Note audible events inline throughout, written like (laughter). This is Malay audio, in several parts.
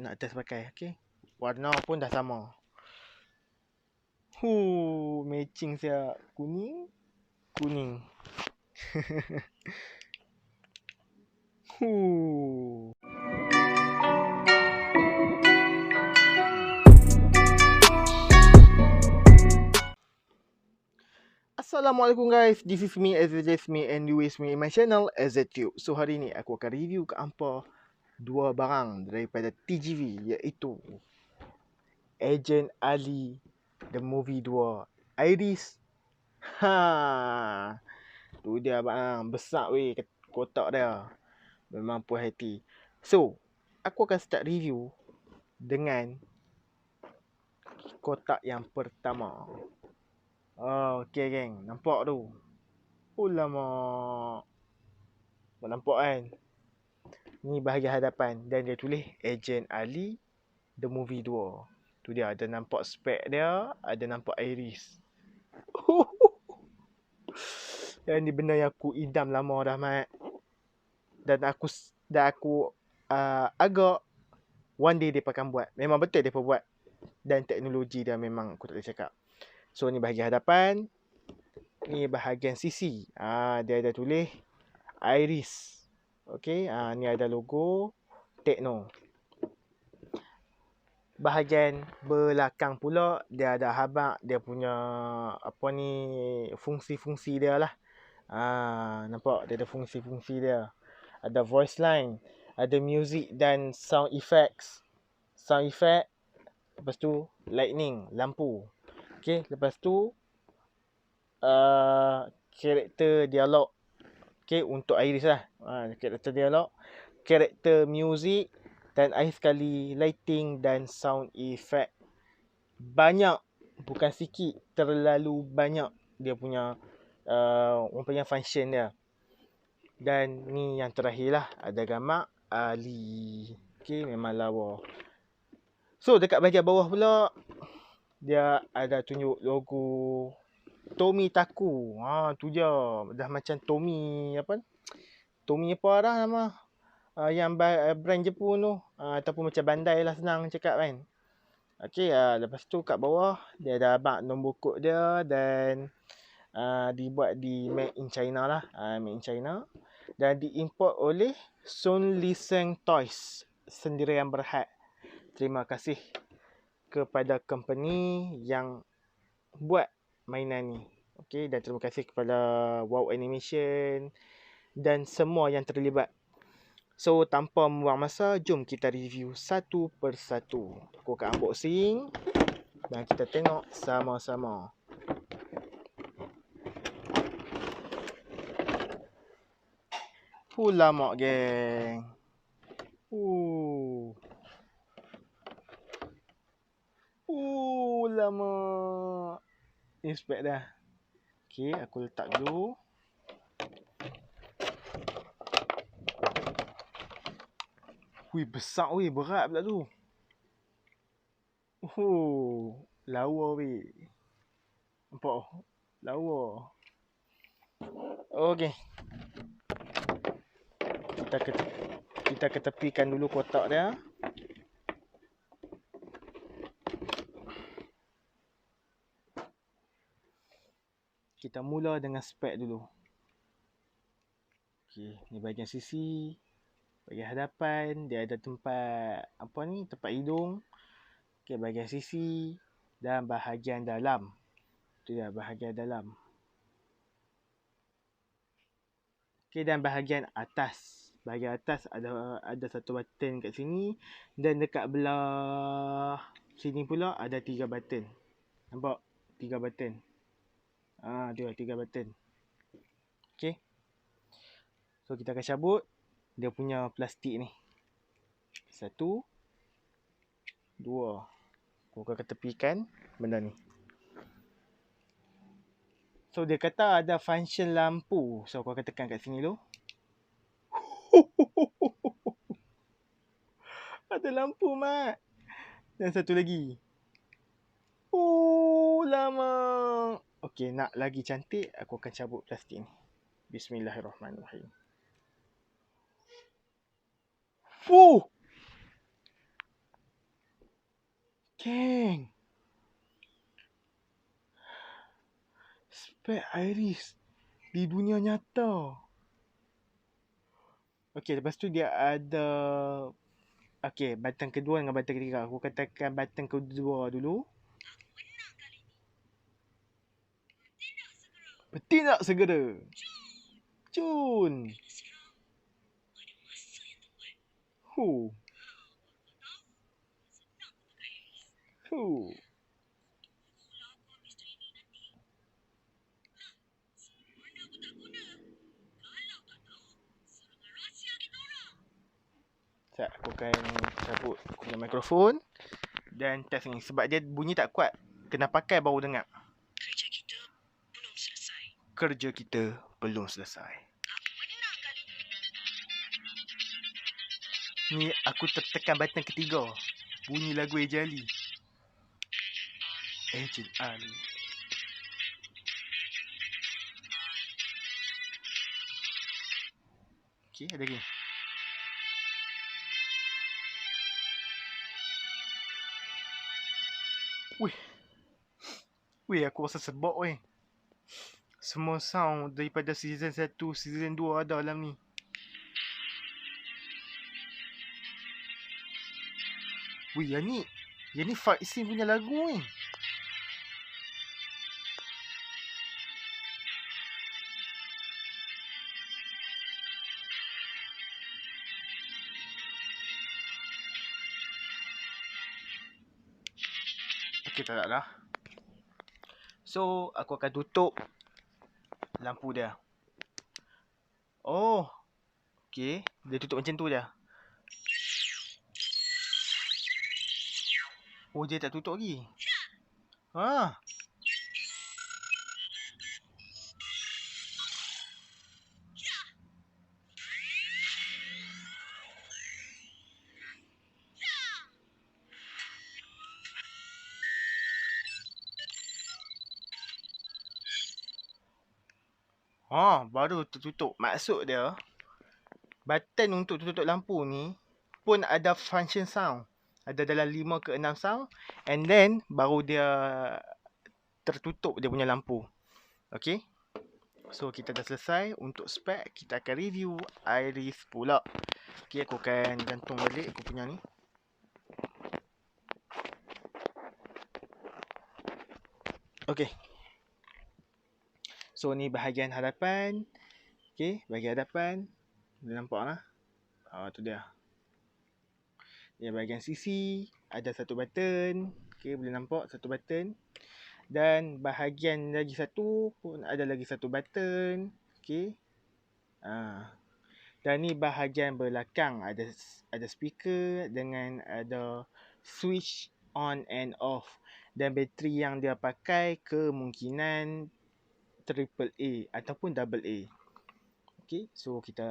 nak test pakai. Okay. Warna pun dah sama. Hu, matching siap. Kuning. Kuning. (laughs) Hu. Assalamualaikum guys, this is me Azizis me and you is me in my channel AZTube. So hari ni aku akan review ke hampa dua barang daripada TGV iaitu Agent Ali The Movie 2 Iris. Ha. Tu dia bang, besar weh kotak dia. Memang puas hati. So, aku akan start review dengan kotak yang pertama. Oh, okey geng. Nampak tu. Ulama. Tak nampak kan? Ni bahagian hadapan dan dia tulis Agent Ali The Movie 2. Tu dia ada nampak spek dia, ada nampak iris. (laughs) Dan ni benda yang aku idam lama dah mat. Dan aku dan aku uh, agak one day dia akan buat. Memang betul dia buat. Dan teknologi dia memang aku tak boleh cakap. So ni bahagian hadapan. Ni bahagian sisi. Ah dia ada tulis Iris. Okey, ah ni ada logo Tekno. Bahagian belakang pula dia ada habak dia punya apa ni fungsi-fungsi dia lah. Ah nampak dia ada fungsi-fungsi dia. Ada voice line, ada music dan sound effects. Sound effect lepas tu lightning, lampu. Okay, lepas tu uh, karakter dialog. Okay, untuk Iris lah. Uh, karakter dialog. Karakter music. Dan akhir sekali lighting dan sound effect. Banyak. Bukan sikit. Terlalu banyak dia punya uh, orang punya function dia. Dan ni yang terakhir lah. Ada gambar Ali. Okay, memang lawa. So, dekat bahagian bawah pula dia ada tunjuk logo Tommy Taku. Ha tu je. Dah macam Tommy apa? Tommy apa dah nama? Uh, yang brand Jepun tu. Uh, ataupun macam Bandai lah senang cakap kan. Okey, uh, lepas tu kat bawah dia ada abang nombor kod dia dan uh, dibuat di made in China lah. Uh, made in China. Dan diimport oleh Sun Liseng Toys. Sendirian berhad. Terima kasih kepada company yang buat mainan ni. Okey dan terima kasih kepada Wow Animation dan semua yang terlibat. So tanpa membuang masa, jom kita review satu persatu. Aku akan unboxing dan kita tengok sama-sama. Pula mak geng. Uh. Uh, lama. Inspect dah. Okey, aku letak dulu. Wih, besar weh. Berat pula tu. Oh, lawa weh. Nampak? Lawa. Okey. Kita kita ketepikan dulu kotak dia. Kita mula dengan spek dulu. Okey, ni bahagian sisi. Bahagian hadapan, dia ada tempat apa ni? Tempat hidung. Okey, bahagian sisi dan bahagian dalam. Itu dia bahagian dalam. Okey, dan bahagian atas. Bahagian atas ada ada satu button kat sini dan dekat belah sini pula ada tiga button. Nampak? Tiga button. Ah, dia tiga button. Okey. So kita akan cabut dia punya plastik ni. Satu. Dua. Aku akan ketepikan benda ni. So dia kata ada function lampu. So aku akan tekan kat sini dulu. (laughs) ada lampu mat. Dan satu lagi. Oh, lama. Okey, nak lagi cantik, aku akan cabut plastik ni. Bismillahirrahmanirrahim. Fuh! Geng. Spek iris di dunia nyata. Okey, lepas tu dia ada Okey, button kedua dengan button ketiga. Aku katakan button kedua dulu. Bertindak segera. Cun. Hu. Hu. Sekejap aku akan cabut punya mikrofon dan test ni sebab dia bunyi tak kuat. Kena pakai baru dengar. Kerja kita belum selesai. Kerja kita belum selesai. Ni aku tertekan button ketiga. Bunyi lagu Ejali. Agent Ali. Okay, ada lagi. Wih. Wih, aku rasa sebab weh. Semua sound daripada season 1, season 2 ada dalam ni. Wih, yang ni. Yang ni fight scene punya lagu ni. Okay, tak lah. So, aku akan tutup lampu dia. Oh. Okay. Dia tutup macam tu je. Oh, dia tak tutup lagi. Ha. Ha, baru tertutup. Maksud dia, button untuk tutup lampu ni pun ada function sound. Ada dalam 5 ke 6 sound. And then, baru dia tertutup dia punya lampu. Okay. So, kita dah selesai. Untuk spek, kita akan review iris pula. Okay, aku akan gantung balik aku punya ni. Okay. So ni bahagian hadapan. Okey, bahagian hadapan. Boleh nampak lah. Ah tu dia. Ni bahagian sisi, ada satu button. Okey, boleh nampak satu button. Dan bahagian lagi satu pun ada lagi satu button. Okey. Ah. Dan ni bahagian belakang ada ada speaker dengan ada switch on and off. Dan bateri yang dia pakai kemungkinan triple A ataupun double A. Okay, so kita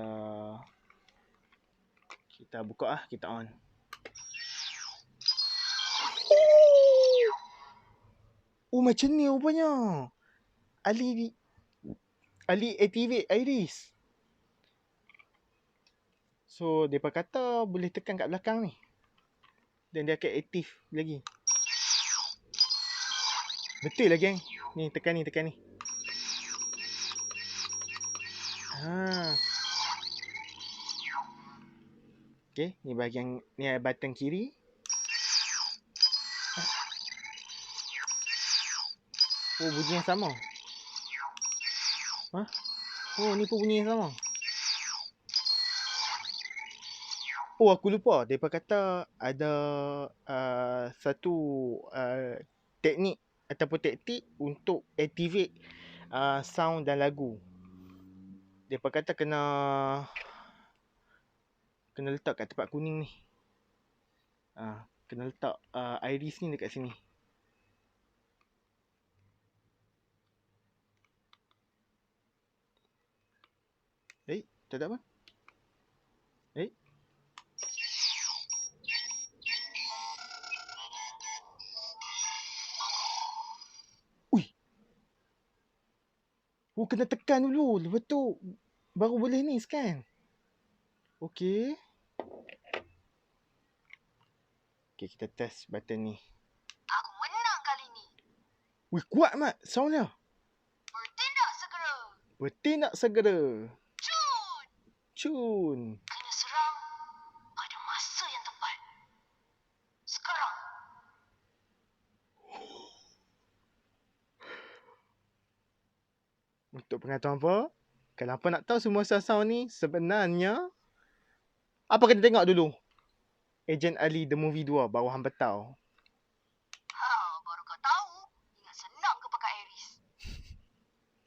kita buka ah, kita on. Oh, macam ni rupanya. Ali Ali activate iris. So, depa kata boleh tekan kat belakang ni. Dan dia akan aktif lagi. Betul lah geng. Ni tekan ni, tekan ni. Ha. Okay, ni bahagian ni button kiri. Oh, bunyi yang sama. Ha? Oh, ni pun bunyi yang sama. Oh, aku lupa. Depa kata ada uh, satu uh, teknik ataupun taktik untuk activate uh, sound dan lagu. Depa kata kena kena letak kat tempat kuning ni. Uh, kena letak uh, iris ni dekat sini. Eh, tak ada apa? Eh? Oh, kena tekan dulu. Lepas tu baru boleh ni scan. Okey. Okey, kita test button ni. Wih, kuat mat sound dia. Bertindak segera. Bertindak segera. Cun. Cun. Kena serang pada masa yang tepat. Sekarang. Untuk pengetahuan apa? Kalau apa nak tahu semua sound ni sebenarnya apa kena tengok dulu? Agent Ali The Movie 2 bawah hang betau. Ha, baru kau tahu. Ingat senang ke pakai Iris?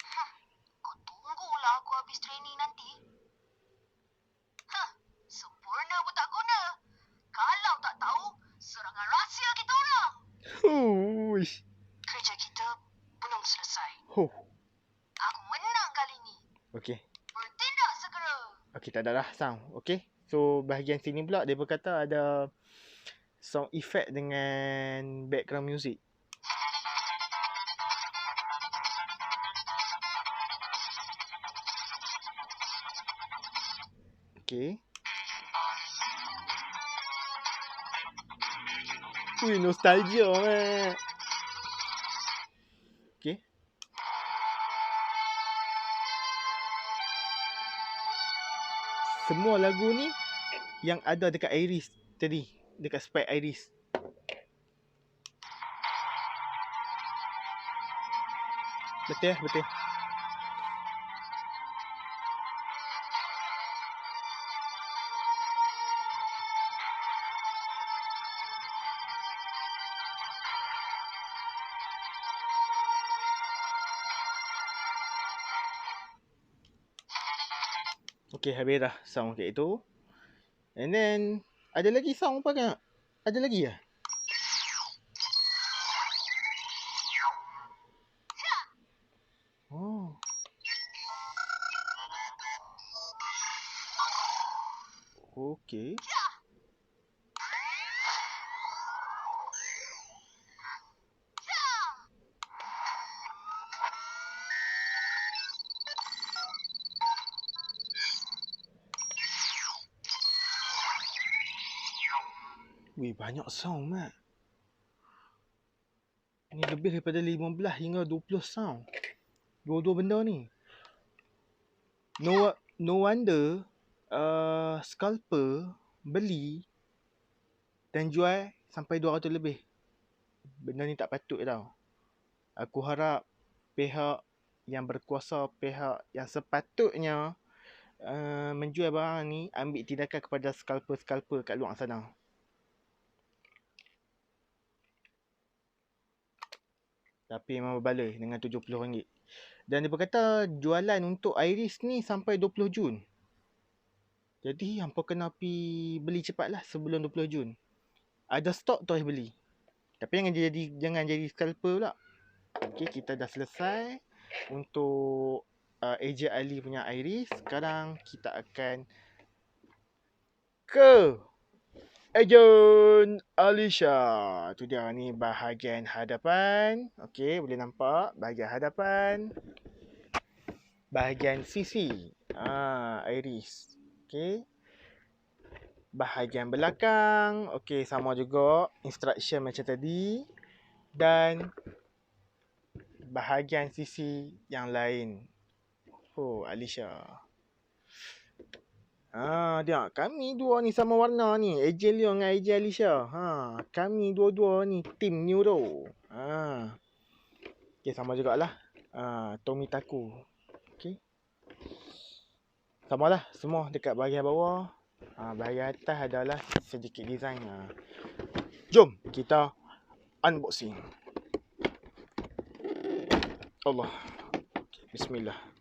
Hah, kau tunggulah aku habis training nanti. Hah, sempurna pun tak guna. Kalau tak tahu, serangan rahsia kita orang. Huish. Kerja kita belum selesai. Huh. Aku menang kali ni. Okey. Bertindak segera. Okey, tak ada lah sound. Okey. So, bahagian sini pula dia berkata ada sound effect dengan background music. Okey. Ui, nostalgia meh. Semua lagu ni yang ada dekat Iris tadi, dekat spike Iris. Betul, betul. Okay, habis dah sound kat itu. And then, ada lagi sound apa kan? Ada lagi ya? Oh. Okay. Banyak sound, Mat. Ni lebih daripada 15 hingga 20 sound. Dua-dua benda ni. No no wonder uh, scalper beli dan jual sampai 200 lebih. Benda ni tak patut tau. Aku harap pihak yang berkuasa, pihak yang sepatutnya uh, menjual barang ni ambil tindakan kepada scalper-scalper kat luar sana. Tapi memang berbaloi dengan RM70. Dan dia berkata jualan untuk Iris ni sampai 20 Jun. Jadi hampa kena pi beli cepatlah sebelum 20 Jun. Ada stok terus beli. Tapi jangan jadi jangan jadi scalper pula. Okey, kita dah selesai untuk uh, AJ Ali punya Iris. Sekarang kita akan ke Agent Alicia. Tu dia ni bahagian hadapan. Okey, boleh nampak bahagian hadapan. Bahagian sisi. Ah, iris. Okey. Bahagian belakang. Okey, sama juga instruction macam tadi. Dan bahagian sisi yang lain. Oh, Alicia. Ha, dia kami dua ni sama warna ni. AJ Leon dengan AJ Alicia. Ha, kami dua-dua ni tim Neuro. Ha. Okey, sama jugalah. Ha, Tommy Taku. Okey. Samalah semua dekat bahagian bawah. Ha, bahagian atas adalah sedikit design. Ha. Jom kita unboxing. Allah. Bismillah.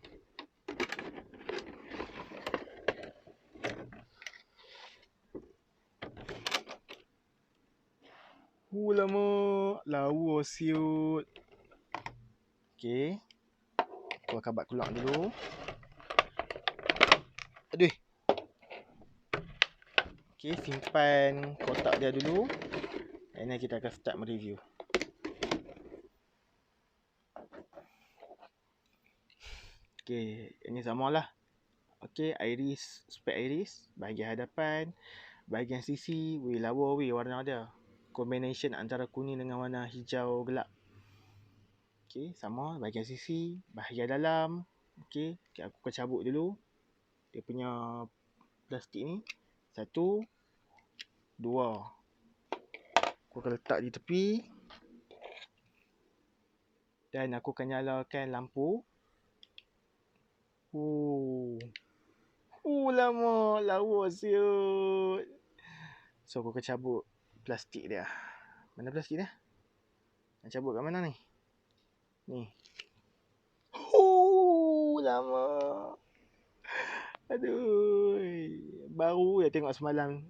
Uh, lama. Lawa siut. Okey. Keluar kabat keluar dulu. Aduh. Okey, simpan kotak dia dulu. Then kita akan start mereview. Okey, ini samalah. Okey, iris, spek iris, bahagian hadapan, bahagian sisi, weh lawa weh warna dia. Combination antara kuning dengan warna hijau gelap. Okey, sama bahagian sisi, bahagian dalam. Okey, okay, aku akan cabut dulu. Dia punya plastik ni. Satu, dua. Aku akan letak di tepi. Dan aku akan nyalakan lampu. Oh. Uh, lama. Lawa siut. So, aku akan cabut plastik dia. Mana plastik dia? Nak cabut kat mana ni? Ni. Oh, lama. Aduh. Baru ya tengok semalam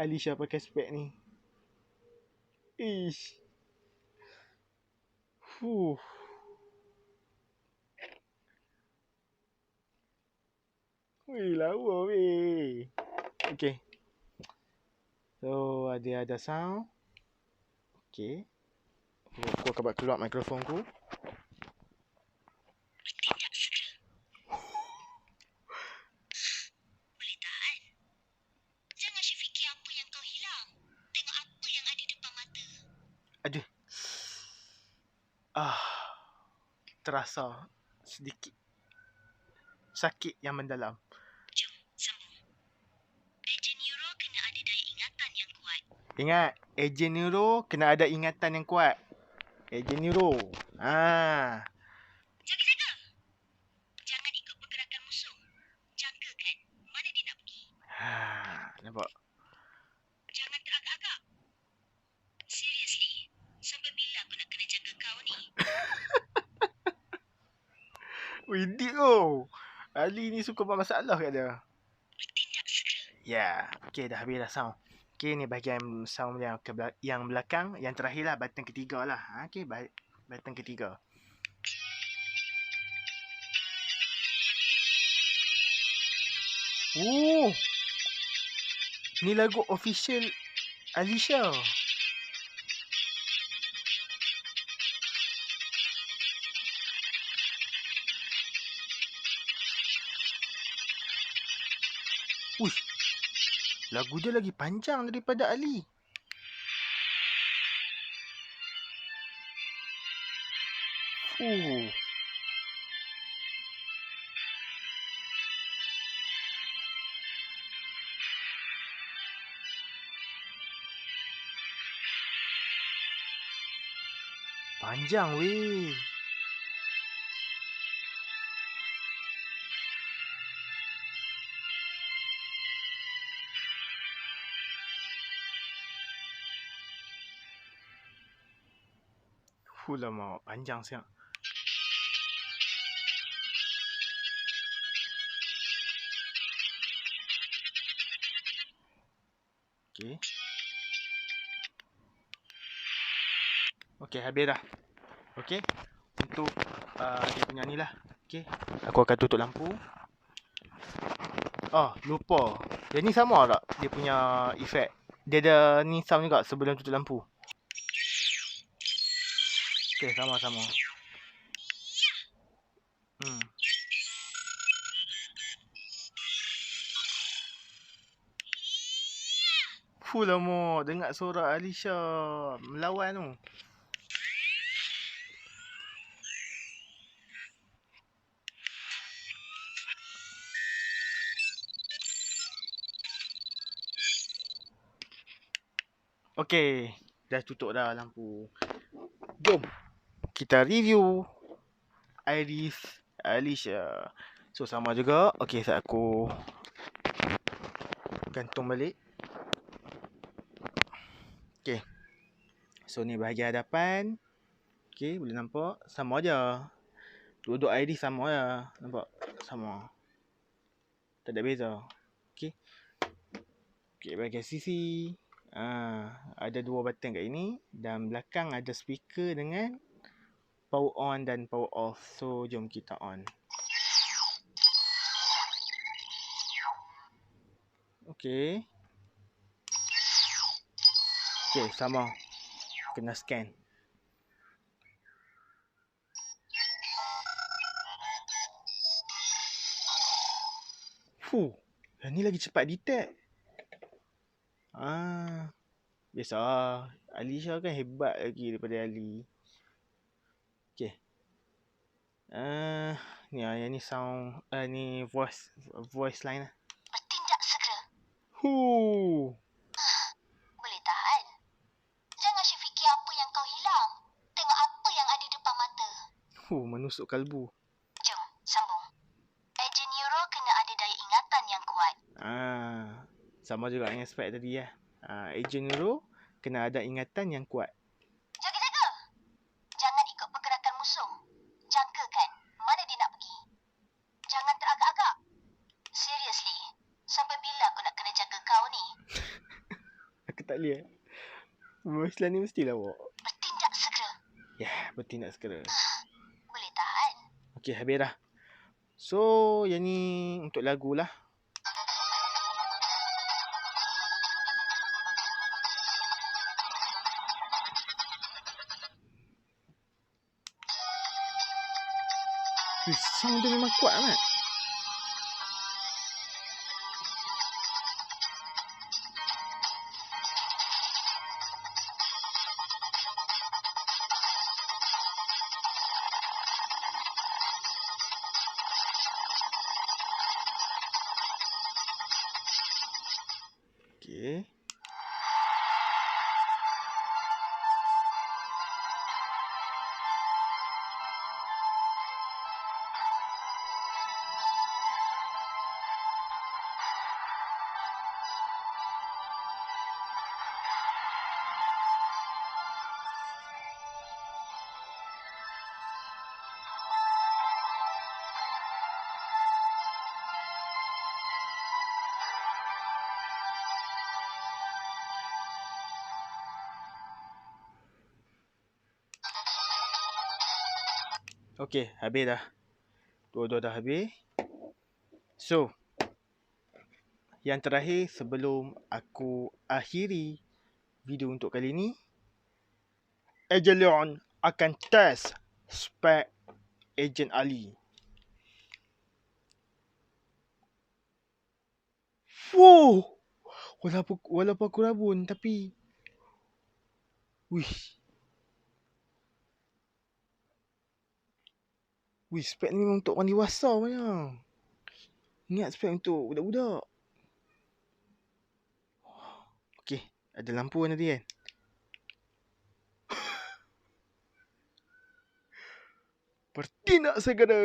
Alicia pakai spek ni. Ish. Fuh. Wih, lawa weh. Okay. So, ada ada sound. Okay. Aku akan keluar mikrofon ku. ah terasa sedikit sakit yang mendalam. Jom, sambung. Ejen neuro kena ada daya ingatan yang kuat. Ingat, ejen neuro kena ada ingatan yang kuat. Ejen neuro. Ah. Jaga-jaga. Jangan ikut pergerakan musuh. Jagakan mana dia nak pergi. Ha, nampak. (laughs) Widih tu. Ali ni suka buat masalah kat dia. Ya. Yeah. Okay dah habis dah sound. Okay ni bahagian sound yang, yang belakang. Yang terakhir lah button ketiga lah. Ha, okay button ketiga. Oh. Ni lagu official Alicia. Lagu dia lagi panjang daripada Ali. Uh. Panjang weh. Fuh lama, panjang siap. Okay. Okay, habis dah. Okay. Untuk uh, dia punya ni lah. Okay. Aku akan tutup lampu. Oh, lupa. Dia ni sama tak? Dia punya efek. Dia ada ni sound juga sebelum tutup lampu. Okey, sama-sama. Hmm. Fuh lama dengar suara Alicia melawan tu. Okey, dah tutup dah lampu. Jom kita review Iris Alicia. So sama juga. Okey, saya aku gantung balik. Okey. So ni bahagian hadapan. Okey, boleh nampak sama aja. Dua-dua Iris sama aja. Nampak? Sama. Tak ada beza. Okey. Okey, bahagian sisi. Ah, ada dua button kat ini dan belakang ada speaker dengan power on dan power off. So jom kita on. Okay. Okay, sama. Kena scan. Fuh, yang ni lagi cepat detect. Ah, biasa. Alicia kan hebat lagi daripada Ali. Okay. Uh, ni ah, yang ni sound, uh, ni voice voice line lah. Bertindak segera. Huh. Boleh tahan. Jangan asyik fikir apa yang kau hilang. Tengok apa yang ada depan mata. Huh, menusuk kalbu. Jom, sambung. Ejen neuro kena ada daya ingatan yang kuat. Ah, sama juga dengan spek tadi ya. Ah, agent neuro kena ada ingatan yang kuat. Jaga-jaga. Jangan ikut pergerakan musuh. Jangkakan mana dia nak pergi. Jangan teragak-agak. Seriously, sampai bila aku nak kena jaga kau ni? Aku tak boleh. eh. Voice ni mesti lawak. Bertindak segera. Ya, yeah, bertindak segera. Boleh tahan. Okey, habis dah. So, yang ni untuk lagu lah. Sound dia memang kuat amat. Okey. Okey, habis dah. Dua-dua dah habis. So, yang terakhir sebelum aku akhiri video untuk kali ni, Agent akan test spek Agent Ali. Wow! Walaupun, walaupun aku rabun tapi... Wih, Wih, spek ni memang untuk orang dewasa punya. Ingat spek untuk budak-budak. Okey, ada lampu kan (laughs) kan? Bertindak segera.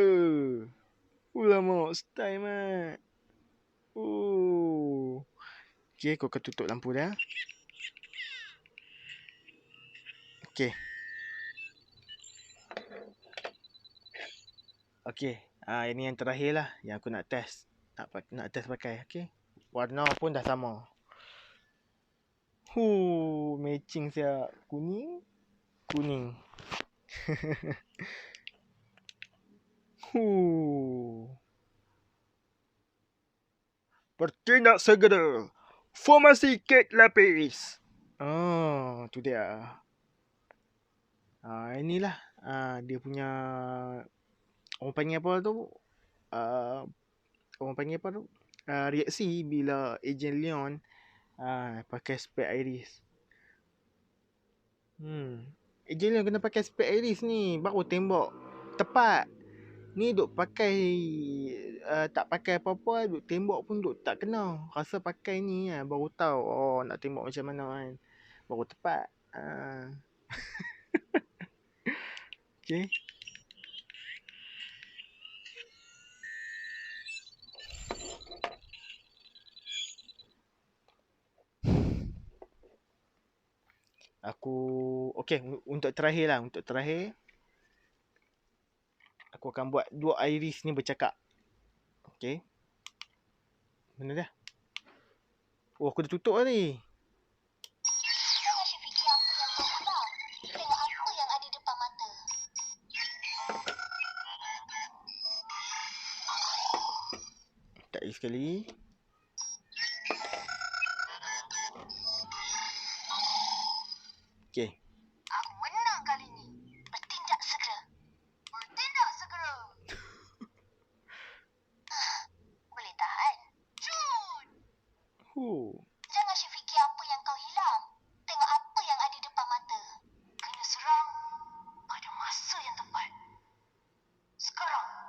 Ulama, style mat. Oh. Okey, kau akan tutup lampu dah. Okey. Okey, ah ini yang terakhir lah yang aku nak test. Nak nak test pakai, okey. Warna pun dah sama. Hu, matching siap. Kuning, kuning. (laughs) Hu. Bertindak segera. Formasi kek lapis. Oh, tu dia. Ah, inilah ah, dia punya orang panggil apa tu? Uh, orang panggil apa tu? Uh, reaksi bila Agent Leon uh, pakai spek iris. Hmm. Agent Leon kena pakai spek iris ni. Baru tembak tepat. Ni duk pakai uh, tak pakai apa-apa duk tembak pun duk tak kena. Rasa pakai ni lah, baru tahu oh nak tembak macam mana kan. Baru tepat. (laughs) Uh. okay Aku okey un- untuk terakhir lah untuk terakhir aku akan buat dua iris ni bercakap. Okey. Mana dah? Oh aku dah tutup tadi. Jangan asyik Okey. Aku menang kali ni. Bertindak segera. Bertindak segera. (laughs) Boleh tahan. Jun! Huh. Jangan asyik fikir apa yang kau hilang. Tengok apa yang ada depan mata. Kena serang pada masa yang tepat. Sekarang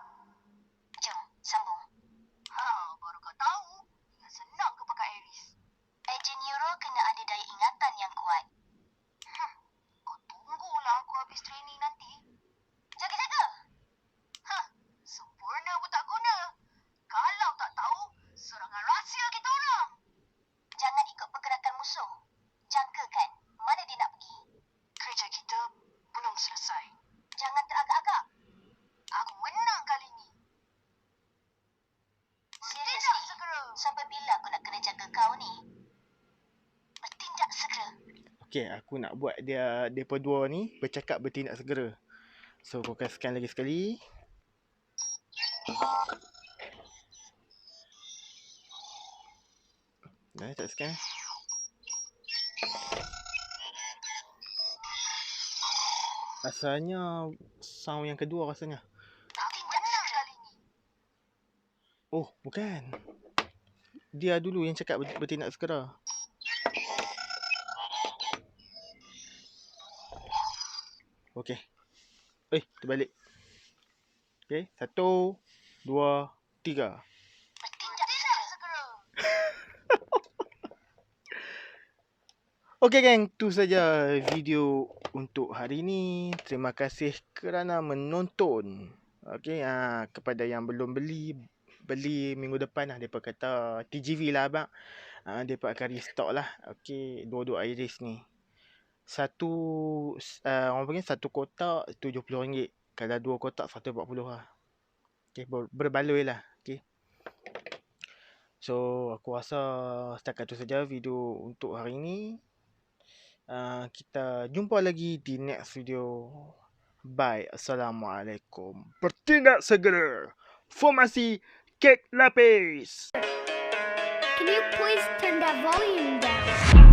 Okay, aku nak buat dia depa dua ni bercakap bertindak segera. So, kau akan scan lagi sekali. Dah tak scan. Asalnya sound yang kedua rasanya. Oh, bukan. Dia dulu yang cakap ber- bertindak segera. Okey. Eh, terbalik. Okey, satu, dua, tiga. Okey geng, tu saja video untuk hari ini. Terima kasih kerana menonton. Okey, ah kepada yang belum beli beli minggu depan lah depa kata TGV lah abang. Ah depa akan restock lah. Okey, dua-dua iris ni. Satu uh, orang panggil satu kotak RM70. Kalau dua kotak RM140 lah. Ber- berbaloi lah. Okey. So, aku rasa setakat tu saja video untuk hari ini. Uh, kita jumpa lagi di next video. Bye. Assalamualaikum. Bertindak segera. Formasi kek lapis. Can you please turn that volume down?